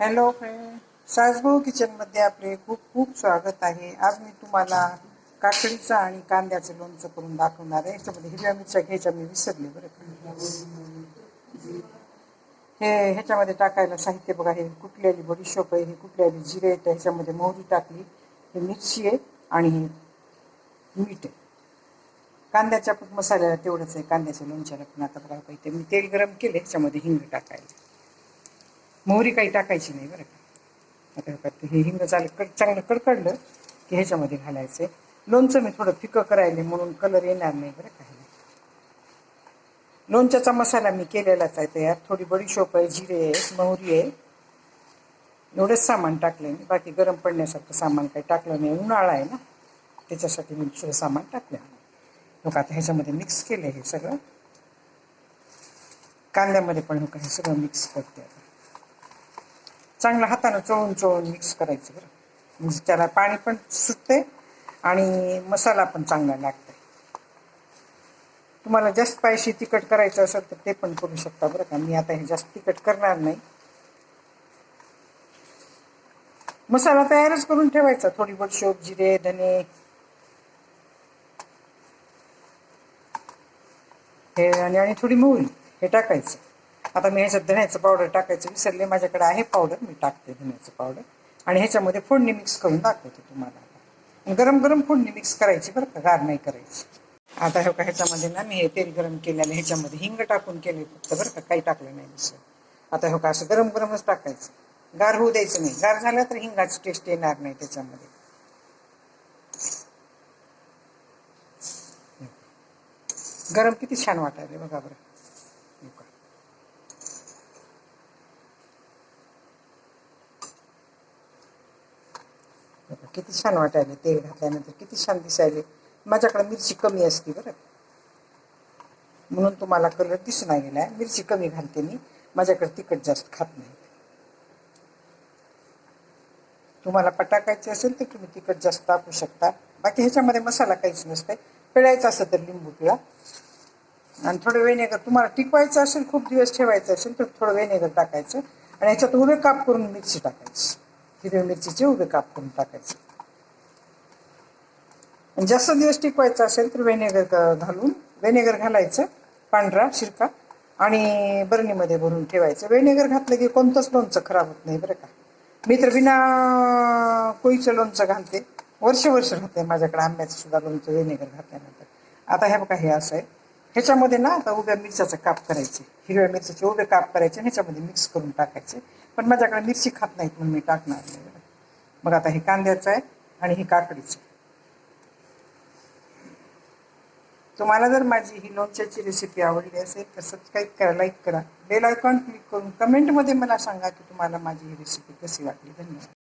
Hello. Friend सासभाऊ किचनमध्ये आपले खूप खूप स्वागत आहे. आज मी तुम्हाला काकडीचं आणि कांद्याचं लोणचं करून दाखवणार आहे. याच्यामध्ये हिरव्या मिरच्या घ्यायच्या मी विसरले बरं का. हे ह्याच्यामध्ये टाकायला साहित्य बघा हे कुठल्याली बडीशोप आहे हे कुठल्याली जिरे आहे ह्याच्यामध्ये मोहरी टाकली. हे मिरची आहे आणि हे मीठ आहे. कांद्याच्या पण मसाल्याला तेवढंच आहे कांद्याच्या लोणच्या पण आता बघा पाहिजे मी तेल गरम केले ह्याच्यामध्ये हिंग टाकायला. मोहरी काही टाकायची नाही बरं का. आता हे हिंग चाल कड चांगलं कडकडलं की ह्याच्यामध्ये घालायचं. लोणचं मी थोडं फिकं करायले म्हणून कलर येणार नाही बरं का लोणच्याचा मसाला मी केलेलाच आहे तयार. थोडी बडीशोप आहे जिरे आहे मोहरी आहे. एवढंच सामान टाकलं मी. बाकी गरम पडण्यासारखं सामान काही टाकलं नाही. उन्हाळा आहे ना त्याच्यासाठी मी दुसरं सामान टाकलं लोक आता ह्याच्यामध्ये मिक्स केलं हे सगळं. कांद्यामध्ये पण हे सगळं मिक्स करते आता. चांगलं हातानं चोळून चोळून मिक्स करायचं बरं. म्हणजे त्याला पाणी पण सुटते आणि मसाला पण चांगला लागतो तुम्हाला जास्त पायशी तिखट करायचं असेल तर ते पण करू शकता बरं का. मी आता हे जास्त तिखट करणार नाही. मसाला तयारच करून ठेवायचा. थोडी बडशोप जिरे धने. हे आणि आणि थोडी मोहरी हे टाकायचं. आता मी ह्याच्यात धण्याचं पावडर टाकायचं विसरले माझ्याकडे आहे पावडर मी टाकते धण्याचं पावडर आणि ह्याच्यामध्ये फोडणी मिक्स करून दाखवते तुम्हाला गरम गरम फोडणी मिक्स करायची बरं का गार नाही करायची. आता हे का ह्याच्यामध्ये ना मी हे तेल गरम केल्याने ह्याच्यामध्ये हिंग टाकून केले फक्त बरं का काही टाकलं नाही दुसरं. आता हे का असं गरम गरमच टाकायचं. गार होऊ द्यायचं नाही. गार झालं तर हिंगाची टेस्ट येणार नाही त्याच्यामध्ये. गरम किती छान वाटायला बघा बरं. बघा, किती छान वाटायले तेल घातल्यानंतर. किती छान दिसायले. माझ्याकडे मिरची कमी असते बरं. म्हणून तुम्हाला कलर दिसून नाही गेलाय मिरची कमी घालते मी. माझ्याकडे तिखट जास्त खात नाही तुम्हाला पटाकायचे असेल तर तुम्ही तिखट जास्त टाकू शकता. बाकी ह्याच्यामध्ये मसाला काहीच नसते पिळायचं असेल तर लिंबू पिळा. आणि थोडं वेनेगर तुम्हाला टिकवायचं असेल खूप दिवस ठेवायचं असेल तर थोडं वेनेगर टाकायचं. आणि ह्याच्यात उभे काप करून मिरची टाकायची. हिरव्या मिरचीचे उभे काप करून टाकायचे जास्त दिवस टिकवायचं असेल तर व्हिनेगर घालून व्हिनेगर घालायचं पांढरा शिरका आणि बरणीमध्ये भरून ठेवायचं. व्हिनेगर घातलं की कोणतंच लोणचं खराब होत नाही बरं का? मी तर बिना कोळीचं लोणचं घालते. वर्ष वर्ष राहते माझ्याकडे आंब्याचं सुद्धा लोणचं व्हिनेगर घातल्यानंतर. आता हे बघा हे असं आहे. ह्याच्यामध्ये ना आता उभ्या मिरच्याचं काप करायचे. हिरव्या मिरच्याचे उभे काप करायचे आणि ह्याच्यामध्ये मिक्स करून टाकायचे. पण माझ्याकडे मिरची खात नाहीत म्हणून मी टाकणार नाही. मग आता हे कांद्याचं आहे आणि हे काकडीचं आहे. तुम्हाला जर माझी ही लोणच्याची रेसिपी आवडली असेल तर सबस्क्राईब करा लाईक करा. बेल आयकॉन क्लिक करून कमेंटमध्ये मला सांगा की तुम्हाला माझी ही रेसिपी कशी वाटली. धन्यवाद.